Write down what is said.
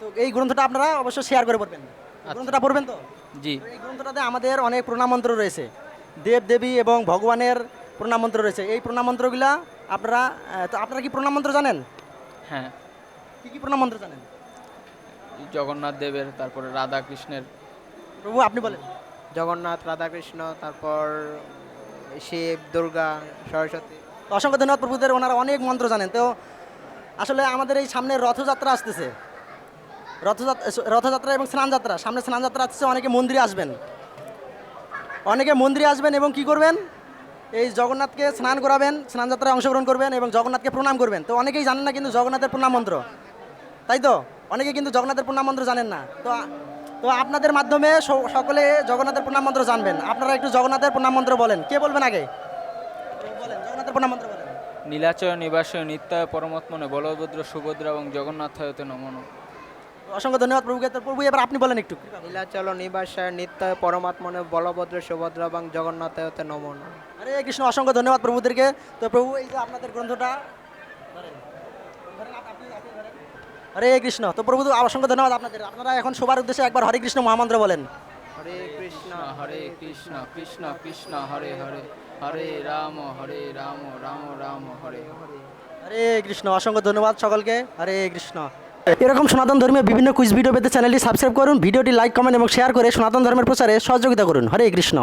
তো এই গ্রন্থটা আপনারা অবশ্যই শেয়ার করে পড়বেন। গ্রন্থটা পড়বেন তো? জি। এই গ্রন্থটাতে আমাদের অনেক প্রণামন্ত্র রয়েছে। দেব দেবী এবং ভগবানের প্রণামন্ত্র রয়েছে। এই প্রণাম প্রণামন্ত্রগুলা আপনারা তো আপনারা কি প্রণামন্ত্র জানেন? হ্যাঁ। কি কি প্রণামন্ত্র জানেন? জগন্নাথ দেবের তারপরে রাধা কৃষ্ণের প্রভু আপনি বলেন। জগন্নাথ রাধাকৃষ্ণ তারপর শিব দুর্গা সরস্বতী। অসংখ্য ধন্যবাদ প্রভুদের ওনারা অনেক মন্ত্র জানেন। তো আসলে আমাদের এই সামনে রথযাত্রা আসতেছে। রথযাত্রা রথযাত্রা এবং স্নানযাত্রা। সামনে স্নানযাত্রা আসছে, অনেকে মন্দিরে আসবেন। অনেকে মন্দিরে আসবেন এবং কি করবেন? এই জগন্নাথকে স্নান করাবেন, স্নানযাত্রায় অংশগ্রহণ করবেন এবং জগন্নাথকে প্রণাম করবেন। তো অনেকেই জানেন না কিন্তু জগন্নাথের প্রণাম মন্ত্র। তাই তো? অনেকে কিন্তু জগন্নাথের প্রণাম মন্ত্র জানেন না। তো তো আপনাদের মাধ্যমে সকলে জগন্নাথের প্রণাম মন্ত্র জানবেন। আপনারা একটু জগন্নাথের প্রণাম মন্ত্র বলেন। কে বলবেন আগে? বলেন, জগন্নাথের প্রণাম মন্ত্র বলেন। নীলাচয় নিবাসয় নিত্যায় পরমাত্মনে বলভদ্র সুভদ্রা এবং জগন্নাথায়তে নমন অসংখ্য ধন্যবাদ প্রভুকে। তো প্রভু এবার আপনি বলেন একটু। নীলাচল নিবাসায় নিত্য পরমাত্মনে বলভদ্র সুভদ্র এবং জগন্নাথতে নমন হরে কৃষ্ণ অসংখ্য ধন্যবাদ প্রভুদেরকে। তো প্রভু এই যে আপনাদের গ্রন্থটা। হরে কৃষ্ণ তো প্রভু অসংখ্য ধন্যবাদ আপনাদের। আপনারা এখন সবার উদ্দেশ্যে একবার হরে কৃষ্ণ মহামন্ত্র বলেন। হরে কৃষ্ণ হরে কৃষ্ণ কৃষ্ণ কৃষ্ণ হরে হরে। হরে রাম হরে রাম রাম রাম হরে হরে। হরে কৃষ্ণ অসংখ্য ধন্যবাদ সকলকে। হরে কৃষ্ণ। এরকম সনাতন ধর্মীয় বিভিন্ন কুইজ ভিডিও পেতে চ্যানেলটি সাবস্ক্রাইব করুন। ভিডিওটি লাইক কমেন্ট এবং শেয়ার করে সনাতন ধর্মের প্রচারে সহযোগিতা করুন। হরে কৃষ্ণ।